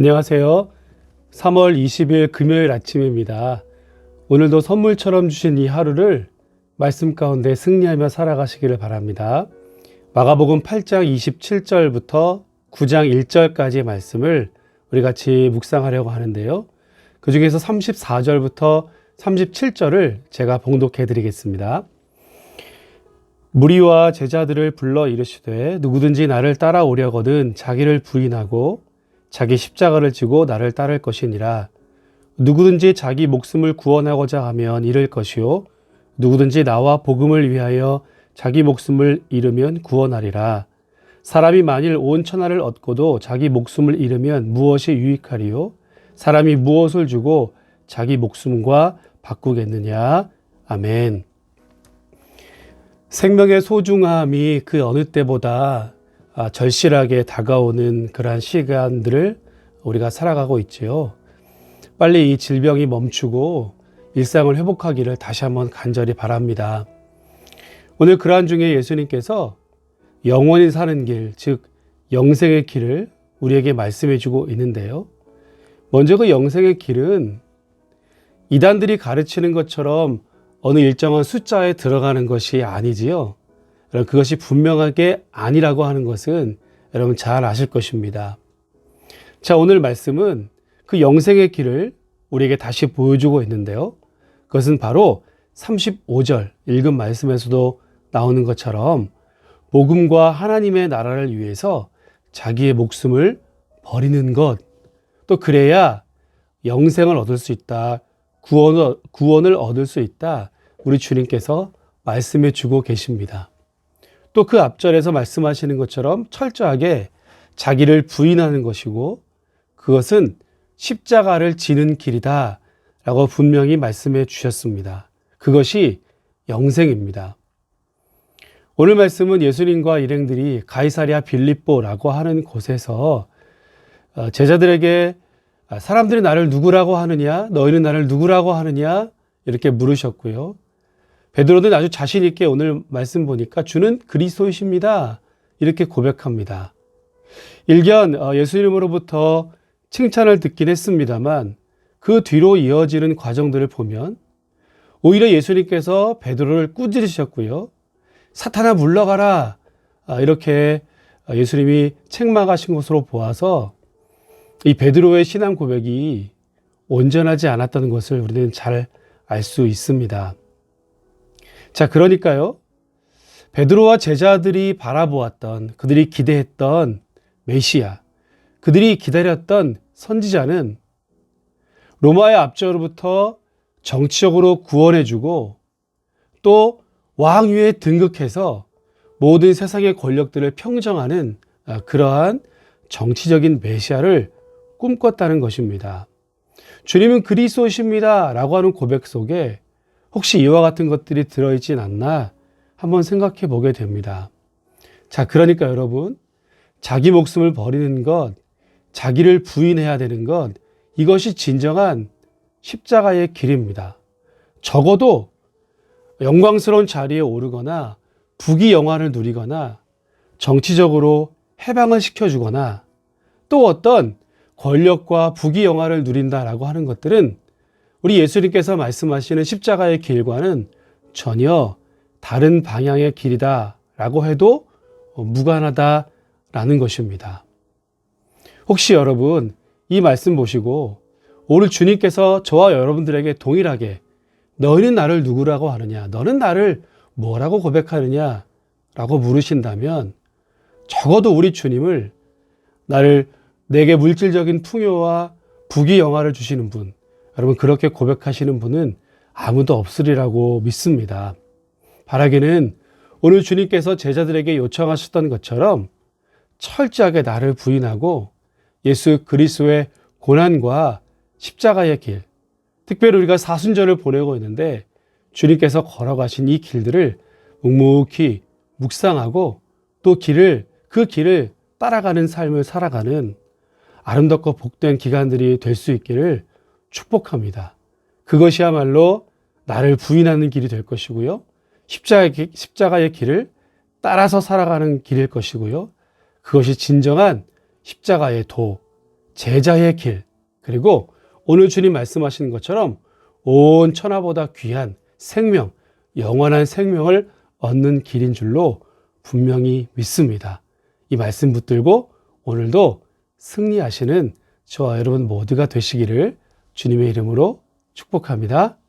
안녕하세요. 3월 20일 금요일 아침입니다. 오늘도 선물처럼 주신 이 하루를 말씀 가운데 승리하며 살아가시기를 바랍니다. 마가복음 8장 27절부터 9장 1절까지의 말씀을 우리 같이 묵상하려고 하는데요. 그 중에서 34절부터 37절을 제가 봉독해 드리겠습니다. 무리와 제자들을 불러 이르시되 누구든지 나를 따라오려거든 자기를 부인하고 자기 십자가를 지고 나를 따를 것이니라. 누구든지 자기 목숨을 구원하고자 하면 잃을 것이요. 누구든지 나와 복음을 위하여 자기 목숨을 잃으면 구원하리라. 사람이 만일 온 천하를 얻고도 자기 목숨을 잃으면 무엇이 유익하리요? 사람이 무엇을 주고 자기 목숨과 바꾸겠느냐? 아멘. 생명의 소중함이 그 어느 때보다 아, 절실하게 다가오는 그러한 시간들을 우리가 살아가고 있지요. 빨리 이 질병이 멈추고 일상을 회복하기를 다시 한번 간절히 바랍니다. 오늘 그러한 중에 예수님께서 영원히 사는 길, 즉 영생의 길을 우리에게 말씀해 주고 있는데요. 먼저 그 영생의 길은 이단들이 가르치는 것처럼 어느 일정한 숫자에 들어가는 것이 아니지요. 여러분, 그것이 분명하게 아니라고 하는 것은 여러분 잘 아실 것입니다. 자, 오늘 말씀은 그 영생의 길을 우리에게 다시 보여주고 있는데요. 그것은 바로 35절 읽은 말씀에서도 나오는 것처럼 복음과 하나님의 나라를 위해서 자기의 목숨을 버리는 것, 또 그래야 영생을 얻을 수 있다. 구원을, 구원을 얻을 수 있다. 우리 주님께서 말씀해 주고 계십니다. 또 그 앞절에서 말씀하시는 것처럼 철저하게 자기를 부인하는 것이고 그것은 십자가를 지는 길이다. 라고 분명히 말씀해 주셨습니다. 그것이 영생입니다. 오늘 말씀은 예수님과 일행들이 가이사리아 빌립보라고 하는 곳에서 어, 제자들에게 아, 사람들이 나를 누구라고 하느냐? 너희는 나를 누구라고 하느냐? 이렇게 물으셨고요. 베드로는 아주 자신 있게 오늘 말씀 보니까 주는 그리스도이십니다. 이렇게 고백합니다. 일견 어, 예수님으로부터 칭찬을 듣긴 했습니다만 그 뒤로 이어지는 과정들을 보면 오히려 예수님께서 베드로를 꾸짖으셨고요. 사탄아 물러가라. 아, 이렇게 예수님이 책망하신 것으로 보아서 이 베드로의 신앙 고백이 온전하지 않았다는 것을 우리는 잘 알 수 있습니다. 자, 그러니까요. 베드로와 제자들이 바라보았던 그들이 기대했던 메시아, 그들이 기다렸던 선지자는 로마의 압제로부터 정치적으로 구원해주고 또 왕위에 등극해서 모든 세상의 권력들을 평정하는 아, 그러한 정치적인 메시아를 꿈꿨다는 것입니다. 주님은 그리스도십니다. 라고 하는 고백 속에 혹시 이와 같은 것들이 들어있진 않나 한번 생각해 보게 됩니다. 자, 그러니까 여러분, 자기 목숨을 버리는 것, 자기를 부인해야 되는 것, 이것이 진정한 십자가의 길입니다. 적어도 영광스러운 자리에 오르거나 부귀 영화를 누리거나 정치적으로 해방을 시켜주거나 또 어떤 권력과 부귀 영화를 누린다라고 하는 것들은 우리 예수님께서 말씀하시는 십자가의 길과는 전혀 다른 방향의 길이다 라고 해도 무관하다라는 것입니다. 혹시 여러분 이 말씀 보시고 오늘 주님께서 저와 여러분들에게 동일하게 너희는 나를 누구라고 하느냐? 너는 나를 뭐라고 고백하느냐? 라고 물으신다면 적어도 우리 주님을 나를 내게 물질적인 풍요와 부귀 영화를 주시는 분, 여러분 그렇게 고백하시는 분은 아무도 없으리라고 믿습니다. 바라기는 오늘 주님께서 제자들에게 요청하셨던 것처럼 철저하게 나를 부인하고 예수 그리스도의 고난과 십자가의 길, 특별히 우리가 사순절을 보내고 있는데 주님께서 걸어가신 이 길들을 묵묵히 묵상하고 또 길을 그 길을 따라가는 삶을 살아가는 아름답고 복된 기간들이 될 수 있기를 축복합니다. 그것이야말로 나를 부인하는 길이 될 것이고요. 십자가의, 길을 따라서 살아가는 길일 것이고요. 그것이 진정한 십자가의 도, 제자의 길, 그리고 오늘 주님 말씀하시는 것처럼 온 천하보다 귀한 생명, 영원한 생명을 얻는 길인 줄로 분명히 믿습니다. 이 말씀 붙들고 오늘도 승리하시는 저와 여러분 모두가 되시기를 주님의 이름으로 축복합니다.